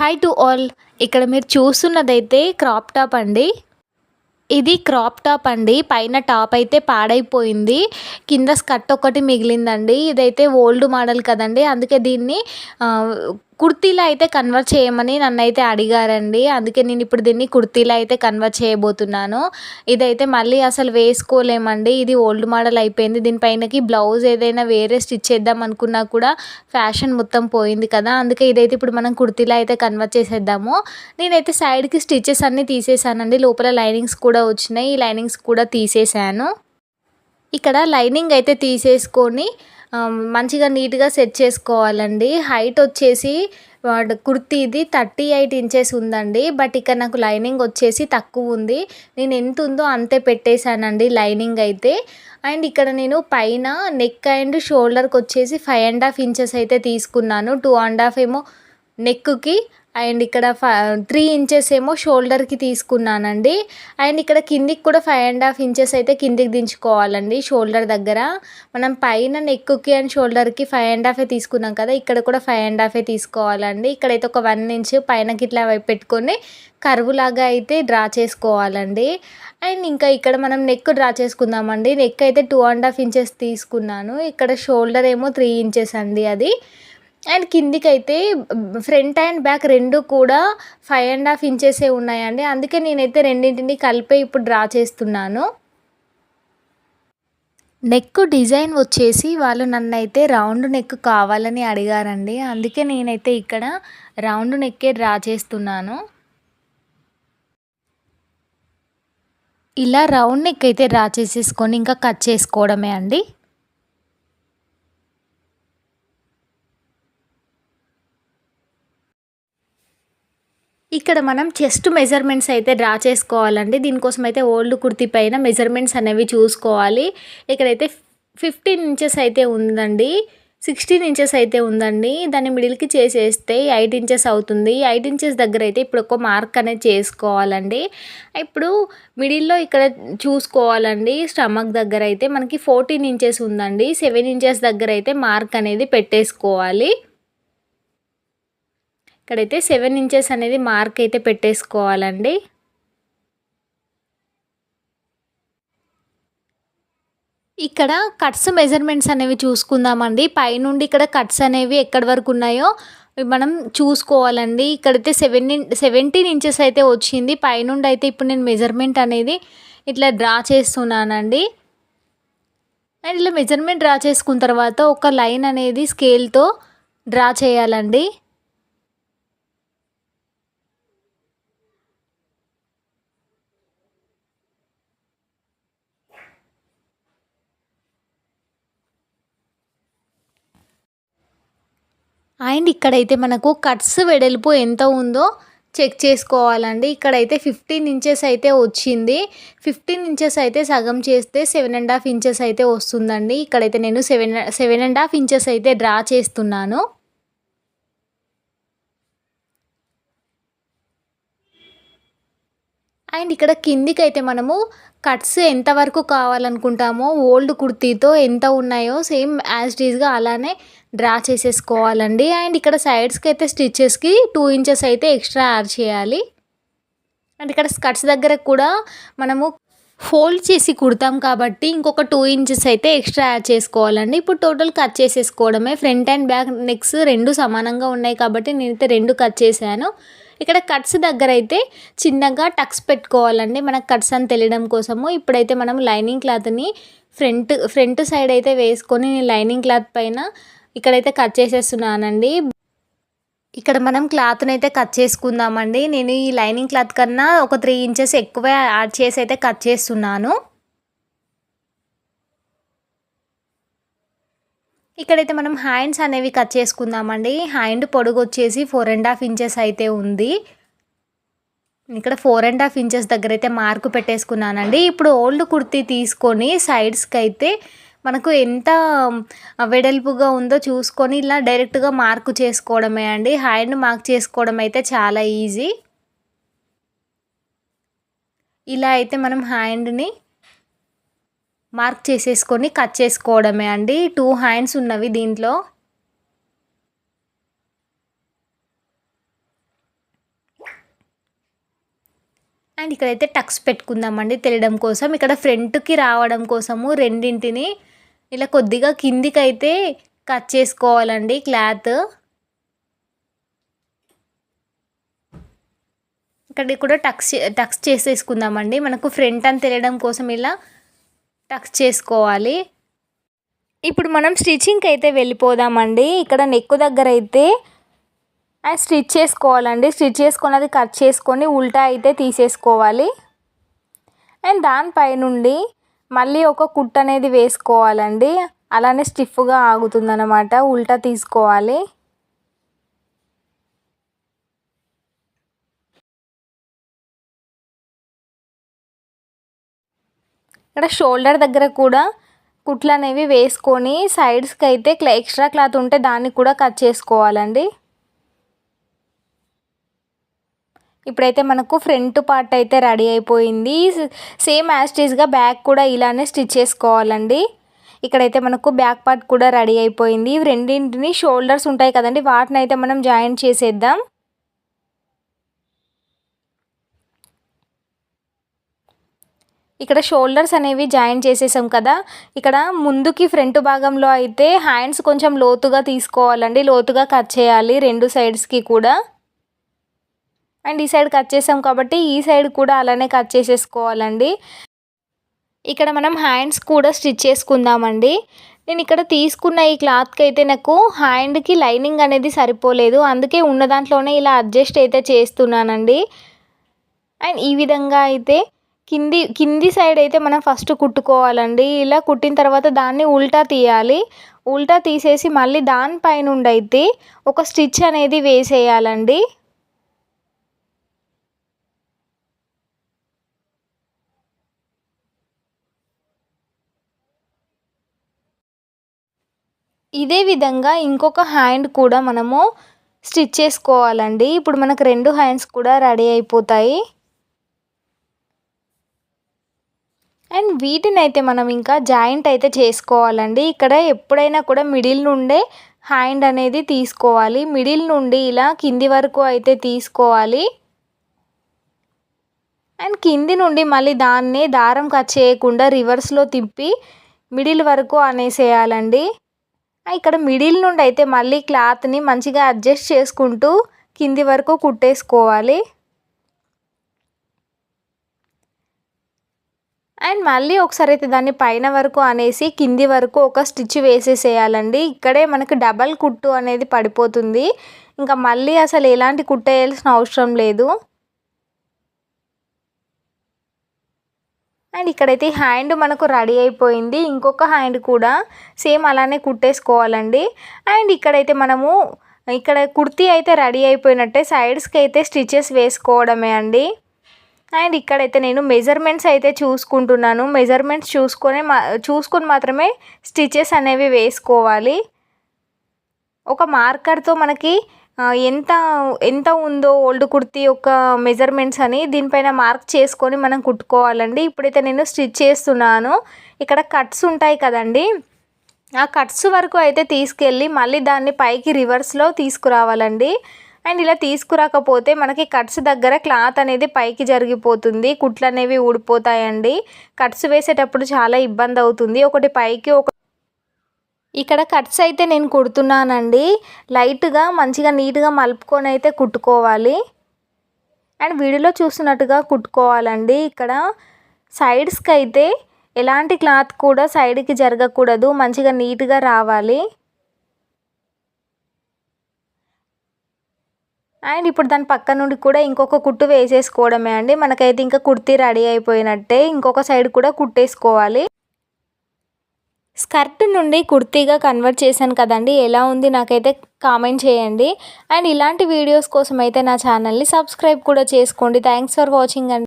Hi to all ఇక్కడ మీరు చూస్తున్నదైతే crop top అండి. ఇది క్రాప్ టాప్ అండి. పైన టాప్ అయితే పాడైపోయింది. కింద స్కర్ట్ ఒకటి మిగిలిందండి. ఇదైతే ఓల్డ్ మోడల్ కదండి. అందుకే దీన్ని కుర్తీలో అయితే కన్వర్ట్ చేయమని నన్ను అయితే అడిగారండి. అందుకే నేను ఇప్పుడు దీన్ని కుర్తీలో అయితే కన్వర్ట్ చేయబోతున్నాను. ఇదైతే మళ్ళీ అసలు వేసుకోలేమండి. ఇది ఓల్డ్ మోడల్ అయిపోయింది. దీనిపైనకి బ్లౌజ్ ఏదైనా వేరే స్టిచ్ చేద్దాం అనుకున్నా కూడా ఫ్యాషన్ మొత్తం పోయింది కదా. అందుకే ఇదైతే ఇప్పుడు మనం కుర్తీలో అయితే కన్వర్ట్ చేసేద్దాము. నేనైతే సైడ్కి స్టిచెస్ అన్నీ తీసేసానండి. లోపల లైనింగ్స్ కూడా వచ్చినాయి. ఈ లైనింగ్స్ కూడా తీసేసాను. ఇక్కడ లైనింగ్ అయితే తీసేసుకొని మంచిగా నీట్గా సెట్ చేసుకోవాలండి. హైట్ వచ్చేసి వాడు కుర్తీది థర్టీ ఎయిట్ ఇంచెస్ ఉందండి. బట్ ఇక్కడ నాకు లైనింగ్ వచ్చేసి తక్కువ ఉంది. నేను ఎంత ఉందో అంతే పెట్టేశానండి లైనింగ్ అయితే. అండ్ ఇక్కడ నేను పైన నెక్ అండ్ షోల్డర్కి వచ్చేసి ఫైవ్ అండ్ హాఫ్ ఇంచెస్ అయితే తీసుకున్నాను. టూ అండ్ హాఫ్ ఏమో నెక్కి అండ్ ఇక్కడ ఫై త్రీ ఇంచెస్ ఏమో షోల్డర్కి తీసుకున్నానండి. అండ్ ఇక్కడ కిందికి కూడా ఫైవ్ అండ్ హాఫ్ ఇంచెస్ అయితే కిందికి దించుకోవాలండి షోల్డర్ దగ్గర. మనం పైన నెక్కుకి అండ్ షోల్డర్కి ఫైవ్ అండ్ హాఫే తీసుకున్నాం కదా ఇక్కడ కూడా ఫైవ్ అండ్ హాఫే తీసుకోవాలండి. ఇక్కడైతే ఒక వన్ ఇంచ్ పైనకి ఇట్లా పెట్టుకొని కరువు లాగా అయితే డ్రా చేసుకోవాలండి. అండ్ ఇంకా ఇక్కడ మనం నెక్ డ్రా చేసుకుందామండి. నెక్ అయితే టూ అండ్ హాఫ్ ఇంచెస్ తీసుకున్నాను. ఇక్కడ షోల్డర్ ఏమో త్రీ ఇంచెస్ అండి అది. అండ్ కిందికైతే ఫ్రంట్ అండ్ బ్యాక్ రెండు కూడా ఫైవ్ అండ్ హాఫ్ ఇంచెసే ఉన్నాయండి. అందుకే నేనైతే రెండింటిని కలిపే ఇప్పుడు డ్రా చేస్తున్నాను. నెక్ డిజైన్ వచ్చేసి వాళ్ళు నన్ను అయితే రౌండ్ నెక్ కావాలని అడిగారండి. అందుకే నేనైతే ఇక్కడ రౌండ్ నెక్కే డ్రా చేస్తున్నాను. ఇలా రౌండ్ నెక్ అయితే డ్రా చేసేసుకొని ఇంకా కట్ చేసుకోవడమే అండి. ఇక్కడ మనం చెస్ట్ మెజర్మెంట్స్ అయితే డ్రా చేసుకోవాలండి. దీనికోసం అయితే ఓల్డ్ కుర్తీ పైన మెజర్మెంట్స్ అనేవి చూసుకోవాలి. ఇక్కడైతే ఫిఫ్టీన్ ఇంచెస్ అయితే ఉందండి. సిక్స్టీన్ ఇంచెస్ అయితే ఉందండి. దాన్ని మిడిల్కి చేసేస్తే ఎయిట్ ఇంచెస్ అవుతుంది. ఎయిట్ ఇంచెస్ దగ్గర అయితే ఇప్పుడు ఒక మార్క్ అనేది చేసుకోవాలండి. ఇప్పుడు మిడిల్లో ఇక్కడ చూసుకోవాలండి. స్టమక్ దగ్గర అయితే మనకి ఫోర్టీన్ ఇంచెస్ ఉందండి. సెవెన్ ఇంచెస్ దగ్గర అయితే మార్క్ అనేది పెట్టేసుకోవాలి. ఇక్కడైతే సెవెన్ ఇంచెస్ అనేది మార్క్ అయితే పెట్టేసుకోవాలండి. ఇక్కడ కట్స్ మెజర్మెంట్స్ అనేవి చూసుకుందామండి. పైనుండి ఇక్కడ కట్స్ అనేవి ఎక్కడి వరకు ఉన్నాయో మనం చూసుకోవాలండి. ఇక్కడైతే సెవెన్ సెవెంటీన్ ఇంచెస్ అయితే వచ్చింది. పైనుండి అయితే ఇప్పుడు నేను మెజర్మెంట్ అనేది ఇట్లా డ్రా చేస్తున్నానండి. అండ్ ఇలా మెజర్మెంట్ డ్రా చేసుకున్న తర్వాత ఒక లైన్ అనేది స్కేల్తో డ్రా చేయాలండి. అండ్ ఇక్కడైతే మనకు కట్స్ వెడల్పు ఎంత ఉందో చెక్ చేసుకోవాలండి. ఇక్కడైతే ఫిఫ్టీన్ ఇంచెస్ అయితే వచ్చింది. ఫిఫ్టీన్ ఇంచెస్ అయితే సగం చేస్తే సెవెన్ అండ్ హాఫ్ ఇంచెస్ అయితే వస్తుందండి. ఇక్కడైతే నేను seven seven and half inches అయితే డ్రా చేస్తున్నాను. అండ్ ఇక్కడ కిందికి అయితే మనము కట్స్ ఎంతవరకు కావాలనుకుంటామో ఓల్డ్ కుర్తీతో ఎంత ఉన్నాయో సేమ్ యాజ్ డీజ్గా అలానే డ్రా చేసేసుకోవాలండి. అండ్ ఇక్కడ సైడ్స్కి అయితే స్టిచెస్కి టూ ఇంచెస్ అయితే ఎక్స్ట్రా యాడ్ చేయాలి. అండ్ ఇక్కడ స్కర్ట్స్ దగ్గర కూడా మనము ఫోల్డ్ చేసి కుడతాం కాబట్టి ఇంకొక టూ ఇంచెస్ అయితే ఎక్స్ట్రా యాడ్ చేసుకోవాలండి. ఇప్పుడు టోటల్ కట్ చేసేసుకోవడమే. ఫ్రంట్ అండ్ బ్యాక్ నెక్స్ రెండు సమానంగా ఉన్నాయి కాబట్టి నేనైతే రెండు కట్ చేశాను. ఇక్కడ కట్స్ దగ్గర అయితే చిన్నగా టక్స్ పెట్టుకోవాలండి. మనకు కట్స్ అని తెలియడం కోసము. ఇప్పుడైతే మనం లైనింగ్ క్లాత్ని ఫ్రంట్ ఫ్రంట్ సైడ్ అయితే వేసుకొని నేను లైనింగ్ క్లాత్ పైన ఇక్కడైతే కట్ చేసేస్తున్నానండి. ఇక్కడ మనం క్లాత్ని అయితే కట్ చేసుకుందామండి. నేను ఈ లైనింగ్ క్లాత్ కన్నా ఒక త్రీ ఇంచెస్ ఎక్కువ యాడ్ చేసి అయితే కట్ చేస్తున్నాను. ఇక్కడైతే మనం హ్యాండ్స్ అనేవి కట్ చేసుకుందామండి. హ్యాండ్ పొడుగు వచ్చేసి ఫోర్ అండ్ హాఫ్ ఇంచెస్ అయితే ఉంది. ఇక్కడ ఫోర్ అండ్ హాఫ్ ఇంచెస్ దగ్గర అయితే మార్కు పెట్టేసుకున్నానండి. ఇప్పుడు ఓల్డ్ కుర్తీ తీసుకొని సైడ్స్కి అయితే మనకు ఎంత వెడల్పుగా ఉందో చూసుకొని ఇలా డైరెక్ట్గా మార్కు చేసుకోవడమే అండి. హ్యాండ్ మార్క్ చేసుకోవడం అయితే చాలా ఈజీ. ఇలా అయితే మనం హ్యాండ్ని మార్క్ చేసేసుకొని కట్ చేసుకోవడమే అండి. టూ హ్యాండ్స్ ఉన్నవి దీంట్లో. అండ్ ఇక్కడైతే టక్స్ పెట్టుకుందామండి తెలియడం కోసం. ఇక్కడ ఫ్రంట్కి రావడం కోసము రెండింటిని ఇలా కొద్దిగా కిందికైతే కట్ చేసుకోవాలండి క్లాత్. ఇక్కడ కూడా టక్స్ టక్స్ చేసేసుకుందామండి మనకు ఫ్రంట్ అని తెలియడం కోసం ఇలా టక్స్ చేసుకోవాలి. ఇప్పుడు మనం స్టిచ్చింగ్కి అయితే వెళ్ళిపోదామండి. ఇక్కడ నెక్ దగ్గర అయితే అండ్ స్టిచ్ చేసుకోవాలండి. స్టిచ్ చేసుకున్నది కట్ చేసుకొని ఉల్టా అయితే తీసేసుకోవాలి. అండ్ దానిపై నుండి మళ్ళీ ఒక కుట్ అనేది వేసుకోవాలండి. అలానే స్టిఫ్గా ఆగుతుందన్నమాట. ఉల్టా తీసుకోవాలి. ఇక్కడ షోల్డర్ దగ్గర కూడా కుట్లు అనేవి వేసుకొని సైడ్స్కి అయితే ఎక్స్ట్రా క్లాత్ ఉంటే దాన్ని కూడా కట్ చేసుకోవాలండి. ఇప్పుడైతే మనకు ఫ్రంట్ పార్ట్ అయితే రెడీ అయిపోయింది. సేమ్ యాస్టీస్గా బ్యాక్ కూడా ఇలానే స్టిచ్ చేసుకోవాలండి. ఇక్కడైతే మనకు బ్యాక్ పార్ట్ కూడా రెడీ అయిపోయింది. రెండింటిని షోల్డర్స్ ఉంటాయి కదండి వాటిని అయితే మనం జాయింట్ చేసేద్దాం. ఇక్కడ షోల్డర్స్ అనేవి జాయిన్ చేసేసాం కదా. ఇక్కడ ముందుకి ఫ్రంట్ భాగంలో అయితే హ్యాండ్స్ కొంచెం లోతుగా తీసుకోవాలండి. లోతుగా కట్ చేయాలి రెండు సైడ్స్కి కూడా. అండ్ ఈ సైడ్ కట్ చేసాం కాబట్టి ఈ సైడ్ కూడా అలానే కట్ చేసేసుకోవాలండి. ఇక్కడ మనం హ్యాండ్స్ కూడా స్టిచ్ చేసుకుందామండి. నేను ఇక్కడ తీసుకున్న ఈ క్లాత్కి అయితే నాకు హ్యాండ్కి లైనింగ్ అనేది సరిపోలేదు. అందుకే ఉన్న దాంట్లోనే ఇలా అడ్జస్ట్ అయితే చేస్తున్నానండి. అండ్ ఈ విధంగా అయితే కింది కింది సైడ్ అయితే మనం ఫస్ట్ కుట్టుకోవాలండి. ఇలా కుట్టిన తర్వాత దాన్ని ఉల్టా తీయాలి. ఉల్టా తీసేసి మళ్ళీ దానిపైన అయితే ఒక స్టిచ్ అనేది వేసేయాలండి. ఇదే విధంగా ఇంకొక హ్యాండ్ కూడా మనము స్టిచ్ చేసుకోవాలండి. ఇప్పుడు మనకు రెండు హ్యాండ్స్ కూడా రెడీ అయిపోతాయి. అండ్ వీటిని అయితే మనం ఇంకా జాయింట్ అయితే చేసుకోవాలండి. ఇక్కడ ఎప్పుడైనా కూడా మిడిల్ నుండే హ్యాండ్ అనేది తీసుకోవాలి. మిడిల్ నుండి ఇలా కింది వరకు అయితే తీసుకోవాలి. అండ్ కింది నుండి మళ్ళీ దాన్ని దారం కట్ చేయకుండా రివర్స్లో తిప్పి మిడిల్ వరకు అనేసేయాలండి. ఇక్కడ మిడిల్ నుండి అయితే మళ్ళీ క్లాత్ని మంచిగా అడ్జస్ట్ చేసుకుంటూ కింది వరకు కుట్టేసుకోవాలి. అండ్ మళ్ళీ ఒకసారి అయితే దాన్ని పైన వరకు అనేసి కింది వరకు ఒక స్టిచ్ వేసేసేయాలండి. ఇక్కడే మనకు డబల్ కుట్టు అనేది పడిపోతుంది. ఇంకా మళ్ళీ అసలు ఎలాంటి కుట్టేయాల్సిన అవసరం లేదు. అండ్ ఇక్కడైతే హ్యాండ్ మనకు రెడీ అయిపోయింది. ఇంకొక హ్యాండ్ కూడా సేమ్ అలానే కుట్టేసుకోవాలండి. అండ్ ఇక్కడైతే మనము ఇక్కడ కుర్తీ అయితే రెడీ అయిపోయినట్టే సైడ్స్కి అయితే స్టిచెస్ వేసుకోవడమే అండి. అండ్ ఇక్కడైతే నేను మెజర్మెంట్స్ అయితే చూసుకుంటున్నాను. మెజర్మెంట్స్ చూసుకొని మా చూసుకొని మాత్రమే స్టిచెస్ అనేవి వేసుకోవాలి. ఒక మార్కర్తో మనకి ఎంత ఎంత ఉందో ఓల్డ్ కుర్తీ ఒక మెజర్మెంట్స్ అని దీనిపైన మార్క్ చేసుకొని మనం కుట్టుకోవాలండి. ఇప్పుడైతే నేను స్టిచ్ చేస్తున్నాను. ఇక్కడ కట్స్ ఉంటాయి కదండి. ఆ కట్స్ వరకు అయితే తీసుకెళ్ళి మళ్ళీ దాన్ని పైకి రివర్స్లో తీసుకురావాలండి. అండ్ ఇలా తీసుకురాకపోతే మనకి కట్స్ దగ్గర క్లాత్ అనేది పైకి జరిగిపోతుంది కుట్లు అనేవి ఊడిపోతాయండి. కట్స్ వేసేటప్పుడు చాలా ఇబ్బంది అవుతుంది. ఒకటి పైకి ఒక ఇక్కడ కట్స్ అయితే నేను కుడుతున్నానండి. లైట్గా మంచిగా నీట్గా మలుపుకొని అయితే కుట్టుకోవాలి. అండ్ వీడియోలో చూసినట్టుగా కుట్టుకోవాలండి. ఇక్కడ సైడ్స్కి అయితే ఎలాంటి క్లాత్ కూడా సైడ్కి జరగకూడదు. మంచిగా నీట్గా రావాలి. అండ్ ఇప్పుడు దాని పక్క నుండి కూడా ఇంకొక కుట్టు వేసేసుకోవడమే అండి. మనకైతే ఇంకా కుర్తీ రెడీ అయిపోయినట్టే ఇంకొక సైడ్ కూడా కుట్టేసుకోవాలి. స్కర్ట్ నుండి కుర్తీగా కన్వర్ట్ చేశాను కదండి. ఎలా ఉంది నాకైతే కామెంట్ చేయండి. అండ్ ఇలాంటి వీడియోస్ కోసం అయితే నా ఛానల్ని సబ్స్క్రైబ్ కూడా చేసుకోండి. థ్యాంక్స్ ఫర్ వాచింగ్ అండి.